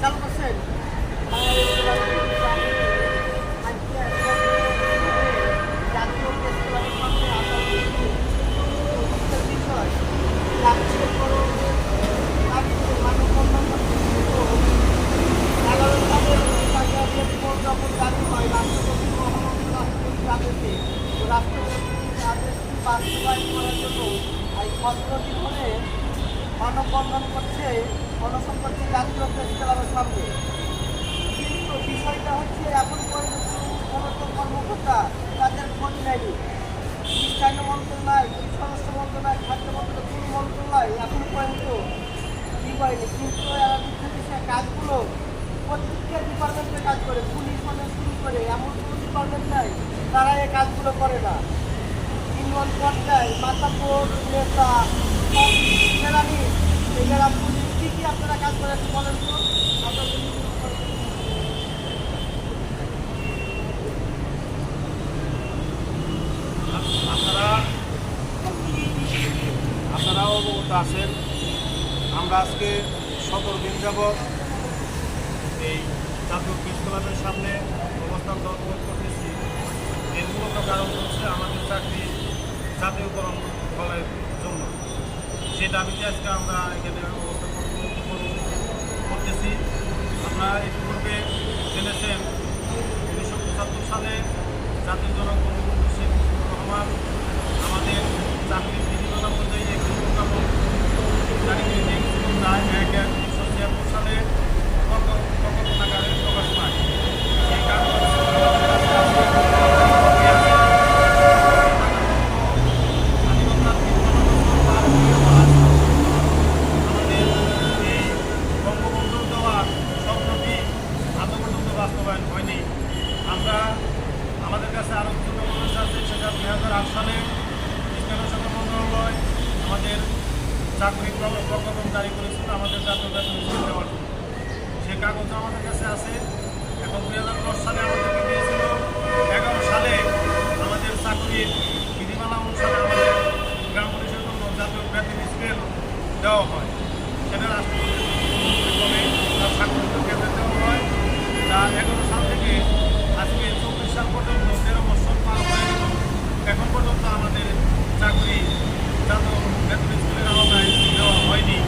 চালু করছেন রাষ্ট্রপতির আদেশে বাস্তবায়ন করার জন্য এই দিন ধরে মানববন্ধন করছে করছে জাতীয় প্রেস ক্লাবের সামনে। কিন্তু বিষয়টা হচ্ছে এখন পর্যন্ত কর্মকর্তা তাদের খোঁজ নেয়নি। স্থানীয় মন্ত্রণালয় স্বরাষ্ট্র মন্ত্রণালয়, খাদ্য মন্ত্রণালয় কোন মন্ত্রণালয় এখন পর্যন্ত কি করেনি। কিন্তু এরা কাজগুলো প্রত্যেকটা ডিপার্টমেন্টে কাজ করে, পুলিশ মানে শুরু করে, এমন কোনো ডিপার্টমেন্ট নাই, তারা এই কাজগুলো করে না। ইউনিয়ন পর্যায়ে মাতাপুর, নেতা আপনারা কাজ করেন বলেন তো আপনাদের আপনারা আপনারাও অবগত আছেন, আমরা আজকে সতেরো দিন যাবৎ এই জাতীয় প্রেস সামনে অবস্থান দখল করতেছি। এর মূলত কারণ হচ্ছে আমাদের চাকরি জাতীয়করণ ফলের যে দাবিতে আজকে আমরা এখানে করতেছি। আমরা ইতিপূর্বে জেনেছেন উনিশশো পঁচাত্তর সালে জাতীয় জনক বঙ্গবন্ধু শেখ মুজিবুর রহমান আমাদের চাকরির বিধিমালা অনুযায়ী একটি প্রজ্ঞাপন জারি করে এক এক উনিশশো ছিয়াত্তর সালে প্রকল্পনাগারে প্রকাশ পায় সেই কারণে স্বাধীনতার আমাদের এই বঙ্গবন্ধুর দেওয়া স্বপ্নটি আদৌ পর্যন্ত বাস্তবায়ন হয়নি আমরা আমাদের কাছে আরও ছোটো মানুষ আছে সেটা দুই হাজার আট সালে বিজ্ঞান ও শিক্ষা মন্ত্রণালয় আমাদের চাকরি প্র- প্রজ্ঞাপন জারি করেছিল আমাদের জাতীয় স্কিম দেওয়ার সে কাগজ আমাদের কাছে আছে। এবং দুই হাজার দশ সালে আমাদেরকে দিয়েছিল। এগারো সালে আমাদের চাকরির বিধিমালা অনুসারে আমাদের গ্রাম পুলিশের জন্য জাতীয় বেতন স্কেল দেওয়া হয়। সেটা রাষ্ট্রপতির ক্রমে তার স্বাক্ষরিত ক্ষেত্রে দেওয়া হয় যা এগারো সাল থেকে আজকে চব্বিশ সাল পর্যন্ত তেরো বছর পার হয়ে গেল এখন পর্যন্ত আমাদের চাকরি জাতীয় বেতন স্কুলের আওতায় দেওয়া হয়নি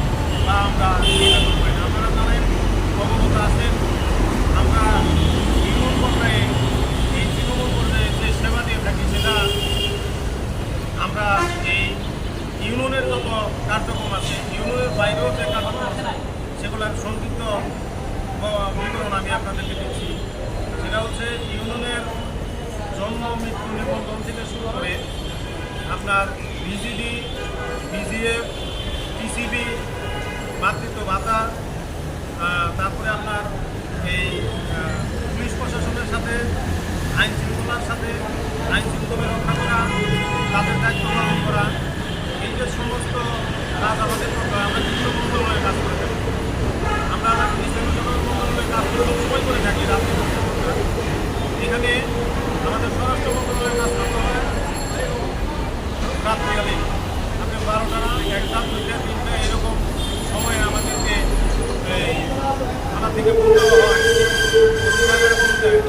বা আমরা এই বেতন পাই না আপনারা জানেন অবগত আছেন আমরা ইউনিয়ন পর্যায়ে এই তৃণমূল পর্যায়ে যে সেবা দিয়ে থাকি সেটা আমরা এই ইউনিয়নের যত কার্যক্রম আছে, ইউনিয়নের বাইরেও যে কার্যক্রম আছে, সেগুলোর সংক্ষিপ্ত বিবরণ আমি আপনাদেরকে দিচ্ছি। সেটা হচ্ছে ইউনিয়নের জন্ম, মৃত্যু নিবন্ধন থেকে শুরু করে আপনার বিজিডি বিজিএফ, টিসিবি, মাতৃত্ব ভাতা তারপরে আপনার এই পুলিশ প্রশাসনের সাথে আইন শৃঙ্খলার সাথে আইন শৃঙ্খলা রক্ষা করা তাদের দায়িত্ব পালন করা এই যে সমস্ত কাজ আমাদের করতে হয় আমরা কৃষ্ণ মন্ত্রণালয়ে কাজ করে থাকি আমরা কৃষ্ণ মন্ত্রণালয়ে কাজ করে সময় করে থাকি রাত্রি এখানে আমাদের স্বরাষ্ট্র মন্ত্রণালয়ে কাজ করতে হয় রাত্রিকালে আপনি বারোটা একটা দুইটা তিনটা এরকম সময়ে আমাদেরকে এই থানা থেকে ফোন দেওয়া হয় ওসি সাহেবের ফোন দেয়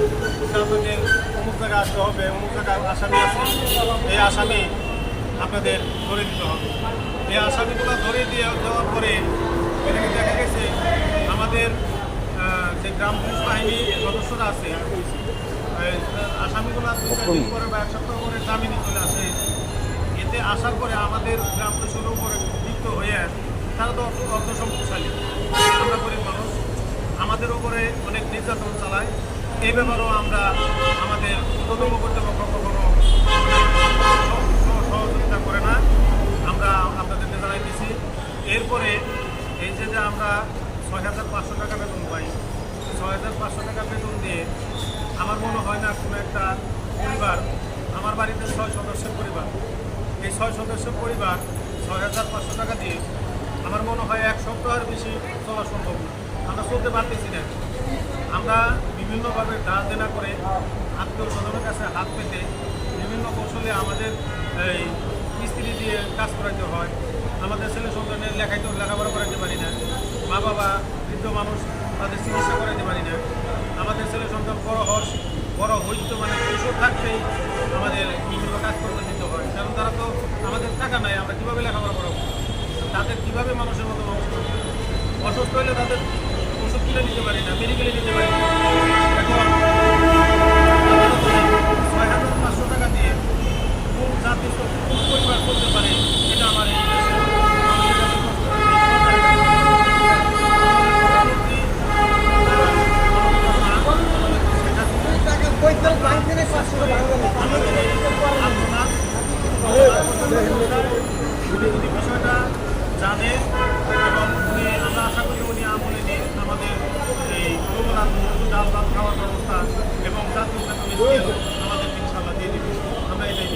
যে আপনাদের অমুক জায়গায় আসতে হবে অমুক জায়গায় আসামি আছে। এই আসামি আপনাদের ধরে দিতে হবে। এই আসামিগুলো ধরে দিয়ে দেওয়ার পরে এটাকে দেখা গেছে, আমাদের যে গ্রাম পুলিশ বাহিনী সদস্যরা আছে আসামিগুলো দুই পরে বা এক সপ্তাহ পরে জামিনে চলে আসে। এতে আসার পরে আমাদের গ্রাম পুলিশের উপরে যুক্ত হয়ে তারা তো অর্থ সম্পদশালী আমরা গরিব মানুষ। আমাদের উপরে অনেক নির্যাতন চালায়। এই ব্যাপারেও আমরা আমাদের তদন্ত কর্তৃপক্ষ কখনো সহ- সহ- সহযোগিতা করে না। আমরা আপনাদেরকে জানাইতেছি এরপরে এই যে আমরা ছয় হাজার পাঁচশো টাকা বেতন পাই, ছয় হাজার পাঁচশো টাকা বেতন দিয়ে আমার মনে হয় না কোনো একটা পরিবার, আমার বাড়িতে ছয় সদস্যের পরিবার, এই ছয় সদস্য পরিবার ছয় হাজার পাঁচশো টাকা দিয়ে আমার মনে হয় এক সপ্তাহের বেশি চলা সম্ভব না। আমরা চলতে পারতেছি না। আমরা বিভিন্নভাবে দাঁড় দেনা করে আত্মীয় স্বজনের কাছে হাত পেতে বিভিন্ন কৌশলে আমাদের এই স্ত্রী দিয়ে কাজ করাইতে হয়। আমাদের ছেলে সন্তানের লেখাইতে, লেখাপড়া করাইতে পারি না। মা বাবা বৃদ্ধ মানুষ তাদের চিকিৎসা করাইতে পারি না। আমাদের ছেলে সন্তান বড় হস, বড় হইতে মানে কিশোর থাকতেই আমাদের বিভিন্ন কাজ করতে দিতে হয়। কারণ তারা তো আমাদের টাকা নাই, আমরা কীভাবে লেখাপড়া করাবো? তাদের কীভাবে মানুষের মতো মানুষ অসুস্থ হলে তাদের ওষুধ কিনে নিতে পারি না, মেডিকেলে নিতে পারি না এখন ছয় হাজার পাঁচশো টাকা দিয়ে কোন জাতি কোন পরিবার করতে পারে এটা আমার এই দেশে মানুষের কাছে কষ্ট হচ্ছে। টাকা বইতে ভাঙতে নেই পাঁচশো ভাঙবে না আমাদের এই আন্দোলন উনি বিষয়টা জানে এবং উনি আশা করি উনি আমলে নিয়ে আমাদের এই আন্দোলন ডাল ভাত খাওয়ার এবং জাতীয় আমাদের ইনশাল্লাহ দিয়ে দেবে আমরা এটাই